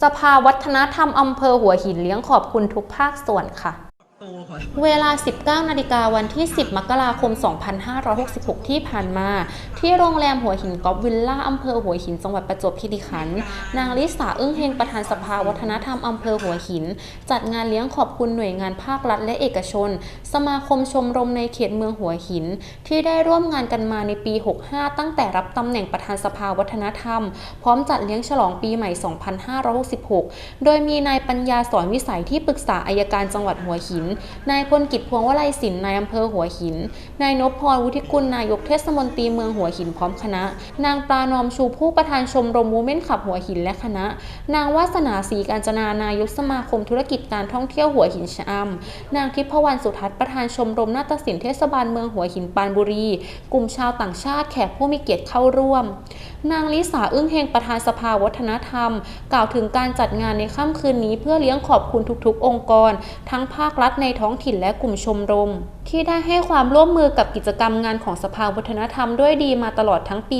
สภาวัฒนธรรมอำเภอหัวหินเลี้ยงขอบคุณทุกภาคส่วนค่ะ เวลา 19 นาฬิกาวันที่ 10 มกราคม 2566 ที่ผ่านมา ที่โรงแรมหัวหินกอล์ฟวิลล่าอำเภอหัวหิน จังหวัดประจวบคีรีขันธ์ นางลิสาอึ้งเฮงประธานสภาวัฒนธรรมอำเภอหัวหิน จัดงานเลี้ยงขอบคุณหน่วยงานภาครัฐและเอกชน สมาคมชมรมในเขตเมืองหัวหิน ที่ได้ร่วมงานกันมาในปี 65 ตั้งแต่รับตำแหน่งประธานสภาวัฒนธรรม พร้อมจัดเลี้ยงฉลองปีใหม่ 2566 โดยมีนายปัญญาสอนวิสัยที่ปรึกษาอายการจังหวัดหัวหินนายพลกิจพวงวลัยศิลป์นายอำเภอหัวหิน นายนพพรวุฒิกุลนายกเทศมนตรีเมืองหัวหินพร้อมคณะ นางปลานอมชูผู้ประธานชมรมมูเมนต์ขับหัวหินและคณะ นางวาสนาศรีการจนานายกสมาคมธุรกิจการท่องเที่ยวหัวหินชะอำนางทิพวรรณสุทัศน์ประธานชมรมนาฏศิลป์เทศบาลเมืองหัวหินปานบุรี กลุ่มชาวต่างชาติแขกผู้มีเกียรติเข้าร่วม นางลิสาอึ้งเฮงประธานสภาวัฒนธรรม กล่าวถึงการจัดงานในค่ำคืนนี้เพื่อเลี้ยงขอบคุณทุกๆ องค์กร ทั้งภาครัฐในท้องถิ่นและกลุ่มชมรม ที่ได้ให้ความร่วมมือกับกิจกรรมงานของสภาวัฒนธรรมด้วยดีมาตลอดทั้งปี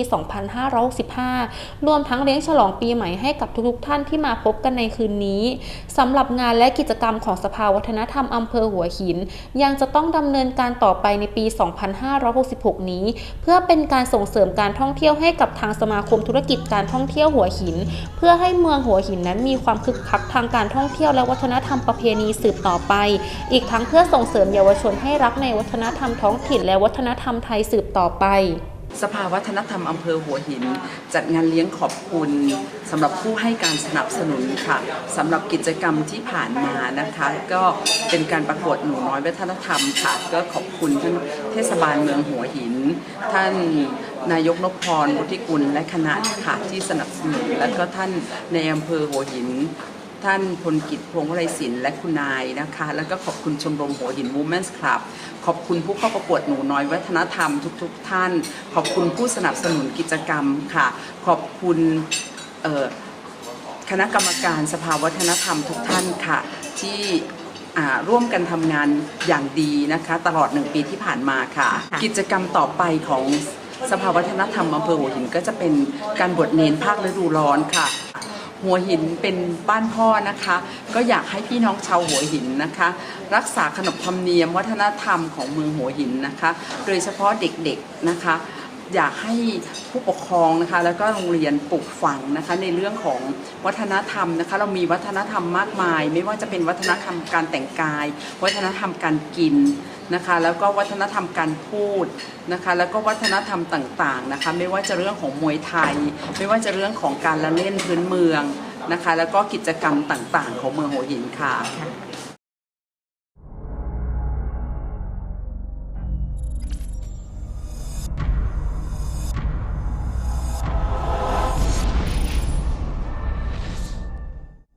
2565 รวมทั้งเลี้ยงฉลองปีใหม่ให้กับทุกๆท่านที่มาพบกันในคืนนี้สำหรับงานและกิจกรรมของสภาวัฒนธรรมอำเภอหัวหิน ยังจะต้องดำเนินการต่อไปในปี 2566 นี้ เพื่อเป็นการส่งเสริมการท่องเที่ยวให้กับทางสมาคมธุรกิจการท่องเที่ยวหัวหิน เพื่อให้เมืองหัวหินนั้นมีความคึกคักทางการท่องเที่ยวและวัฒนธรรมประเพณีสืบต่อไป อีกทั้งเพื่อส่งเสริมเยาวชนให้รักในวัฒนธรรมท้องถิ่น และวัฒนธรรมไทยสืบต่อไป สภาวัฒนธรรมอำเภอหัวหิน จัดงานเลี้ยงขอบคุณสำหรับผู้ให้การสนับสนุนค่ะสำหรับกิจกรรมที่ผ่านมานะคะ ก็เป็นการประกวดหนูน้อยวัฒนธรรมค่ะก็ขอบคุณท่านเทศบาลเมืองหัวหิน ท่านนายกนพพรวุฒิกุลและคณะค่ะที่สนับสนุนและก็ท่านในอำเภอหัวหิน ท่านพลกิจพวงวลัยศิลป์และคุณนายนะคะ แล้วก็ขอบคุณชมรมหัวหิน Women's Club ขอบคุณผู้เข้าประกวดหนูน้อยวัฒนธรรมทุกๆทท่าน ขอบคุณผู้สนับสนุนกิจกรรมค่ะ ขอบคุณเอ่อคณะกรรมการสภาวัฒนธรรมทุกท่านค่ะ ที่อ่าร่วมกันทำงานอย่างดีนะคะ ตลอดหนึ่งปีที่ผ่านมาค่ะ กิจกรรมต่อไปของสภาวัฒนธรรมอำเภอหัวหินก็จะเป็นการบวชเนนภาคฤดูร้อนค่ะ หัวหินเป็นบ้านพ่อนะคะ ก็อยากให้พี่น้องชาวหัวหินนะคะ รักษาขนบธรรมเนียมวัฒนธรรมของเมืองหัวหินนะคะ โดยเฉพาะเด็กๆนะคะ อยากให้ผู้ปกครองนะคะ แล้วก็โรงเรียนปลูกฝังนะคะ ในเรื่องของวัฒนธรรมนะคะ เรามีวัฒนธรรมมากมาย ไม่ว่าจะเป็นวัฒนธรรมการแต่งกาย วัฒนธรรมการกินนะคะแล้วก็วัฒนธรรมการพูดนะคะแล้วก็วัฒนธรรมต่างๆนะคะไม่ว่าจะเรื่องของมวยไทย ไม่ว่าจะเรื่องของการละเล่นพื้นเมืองนะคะแล้วก็กิจกรรมต่างๆ ของเมืองหัวหินค่ะ